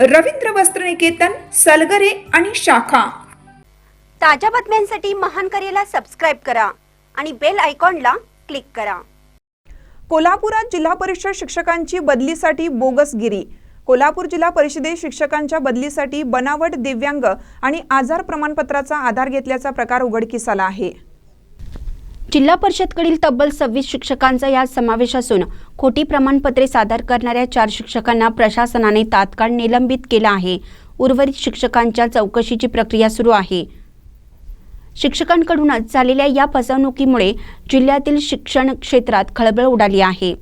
रवींद्र वस्त्रनिकेतन सलगरे आणि शाखा. ताज्या बातम्यांसाठी महान करेला सबस्क्राईब करा आणि बेल आयकॉनला क्लिक करा. कोल्हापुरात जिल्हा परिषद शिक्षकांची बदलीसाठी बोगसगिरी कोल्हापूर जिल्हा परिषदेत शिक्षकांच्या बदलीसाठी बनावट दिव्यांग आणि आजार प्रमाणपत्राचा आधार घेतल्याचा प्रकार उघडकीस आला आहे. जिल्हा परिषदकडील तब्बल सव्वीस शिक्षकांचा यात समावेश असून खोटी प्रमाणपत्रे सादर करणाऱ्या चार शिक्षकांना प्रशासनाने तात्काळ निलंबित केलं आहे. उर्वरित शिक्षकांच्या चौकशीची प्रक्रिया सुरू आहे. शिक्षकांकडूनच झालेल्या या फसवणुकीमुळे जिल्ह्यातील शिक्षण क्षेत्रात खळबळ उडाली आहे.